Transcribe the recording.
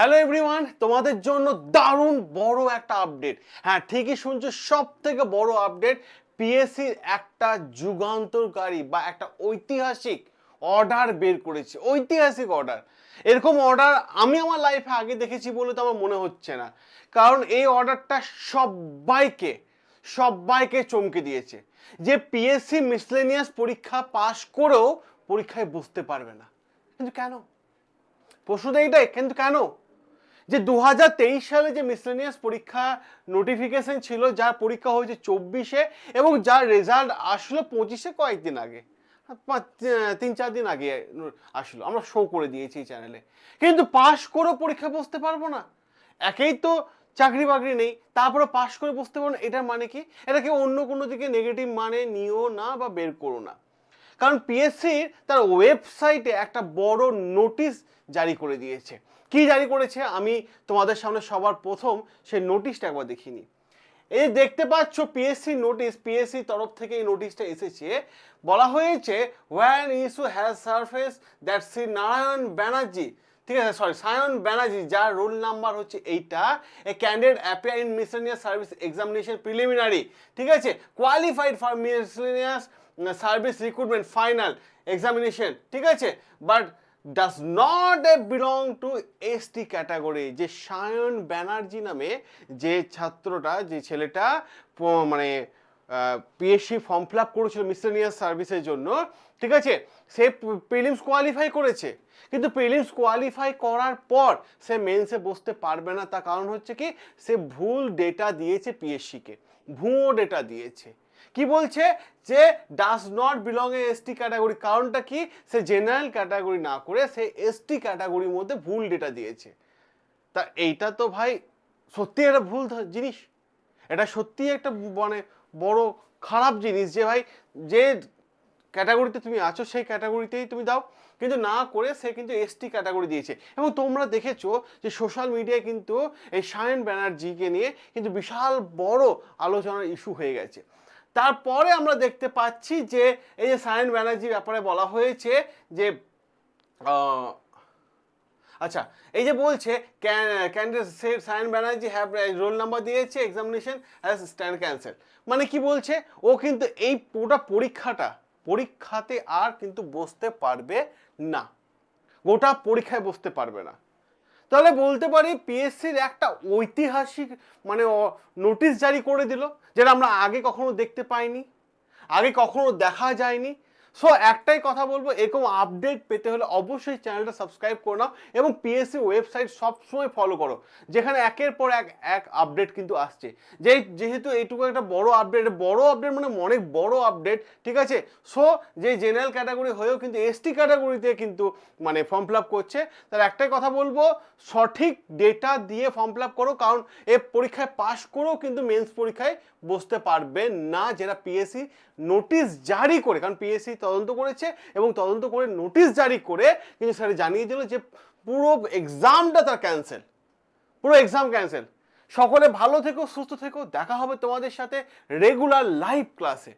Hello everyone তোমাদের জন্য দারুণ বড় একটা আপডেট হ্যাঁ ঠিকই শুনছো সব থেকে বড় আপডেট পিএসসির একটা যুগান্তরকারী বা একটা ঐতিহাসিক অর্ডার বের করেছে। ঐতিহাসিক অর্ডার এরকম অর্ডার আমি আমার লাইফে আগে দেখেছি বলে তো আমার মনে হচ্ছে না। কারণ এই অর্ডারটা সবাইকে সবাইকে চমকে দিয়েছে। যে পিএসসি মিসলেনিয়াস পরীক্ষা পাশ করেও পরীক্ষায় বসতে পারবে না। কিন্তু কেন? প্রশ্নটা এইটাই, কিন্তু কেন? যে দু হাজার তেইশ সালে যে মিসলেনিয়াস পরীক্ষা নোটিফিকেশন ছিল, যার পরীক্ষা হয়েছে চব্বিশে এবং যার রেজাল্ট আসলো পঁচিশে কয়েকদিন আগে। তিন, চার দিন আগে আসলো। আমরা শো করে দিয়েছি এই চ্যানেলে কিন্তু পাশ করেও পরীক্ষা বসতে পারব না। একেই তো চাকরি বাকরি নেই। তারপরে পাশ করে বসতে পারব না। এটার মানে কি? এটা এটাকে অন্য কোনো দিকে নেগেটিভ মানে নিও না বা বের করো না। কারণ পিএসসির তার ওয়েবসাইটে একটা বড় নোটিশ জারি করে দিয়েছে। কি জারি করেছে আমি তোমাদের সামনে সবার প্রথম সেই নোটিশটা একবার দেখিনি এই দেখতে পাচ্ছ পিএসসি নোটিশ পিএসসি তরফ থেকে এই নোটিশটা এসেছে। বলা হয়েছে one issue has surface that Shri Narayan Banerjee ঠিক আছে সরি সায়ন ব্যানার্জি যার রোল নাম্বার হচ্ছে এইটা a candidate appear in miscellaneous service examination preliminary ঠিক আছে qualified for miscellaneous service recruitment final examination ঠিক আছে but does not belong to ST category যে সায়ন ব্যানার্জি নামে যে ছাত্রটা, যে ছেলেটা মানে পিএসসি ফর্ম ফিল আপ করেছিল মিসলেনিয়াস সার্ভিসের জন্য, ঠিক আছে? সে প্রিলিমস কোয়ালিফাই করেছে। কিন্তু প্রিলিমস কোয়ালিফাই করার পর সে মেন্সে বসতে পারবে না। তার কারণ হচ্ছে কি? সে ভুল ডেটা দিয়েছে পিএসসিকে ভুয়ো ডেটা দিয়েছে। কি বলছে? যে does not belong a ST category কারণটা কি? সে জেনারেল ক্যাটাগরি না করে সে এসটি ক্যাটাগরির মধ্যে ভুল ডেটা দিয়েছে। তা এইটা তো ভাই সত্যি একটা ভুল জিনিস। এটা সত্যি একটা মানে বড় খারাপ জিনিস যে ভাই যে ক্যাটাগরিতে তুমি আছো, সেই ক্যাটাগরিতেই তুমি দাও। কিন্তু না করে সে কিন্তু এসটি ক্যাটাগরি দিয়েছে। এবং তোমরা দেখেছ যে সোশ্যাল মিডিয়ায় কিন্তু এই সায়ন ব্যানার্জিকে নিয়ে কিন্তু বিশাল বড় আলোচনার ইস্যু হয়ে গেছে। তারপরে আমরা দেখতে পাচ্ছি যে এই যে সায়ন ব্যানার্জির ব্যাপারে বলা হয়েছে যে আচ্ছা এই যে বলছে candidate Sayan Banerjee have roll number দিয়েছে এক্সামিনেশন হ্যাজ স্ট্যান্ড ক্যান্সেল মানে কি বলছে? ও কিন্তু এই পুরোটা পরীক্ষাটা, পরীক্ষাতে আর কিন্তু বসতে পারবে না। গোটা পরীক্ষায় বসতে পারবে না। তাহলে বলতে পারি পিএসসির একটা ঐতিহাসিক মানে নোটিশ জারি করে দিল, যেটা আমরা আগে কখনো দেখতে পাইনি, আগে কখনো দেখা যায়নি। সো একটাই কথা বলব, এরকম আপডেট পেতে হলে অবশ্যই চ্যানেলটা সাবস্ক্রাইব করে নাও এবং পিএসসি ওয়েবসাইট সবসময় ফলো করো, যেখানে একের পর এক এক আপডেট কিন্তু আসছে। যে যেহেতু এইটুকু একটা বড় আপডেট বড় আপডেট মানে অনেক বড় আপডেট ঠিক আছে? সো যে জেনারেল ক্যাটাগরি হয়েও কিন্তু এসটি ক্যাটাগরিতে কিন্তু মানে ফর্ম ফিল আপ করছে। তার একটাই কথা বলব, সঠিক ডেটা দিয়ে ফর্ম ফিল আপ করো, কারণ এ পরীক্ষায় পাশ করেও কিন্তু মেন্স পরীক্ষায় বসতে পারবে না যেটা পিএসসি নোটিশ জারি করে, কারণ পিএসসি তদন্ত করেছে এবং তদন্ত করে নোটিশ জারি করে কিন্তু স্যার জানিয়ে দিল যে পুরো এক্সামটা তার ক্যান্সেল পুরো এক্সাম ক্যান্সেল সকলে ভালো থেকো, সুস্থ থেকো। দেখা হবে তোমাদের সাথে রেগুলার লাইভ ক্লাসে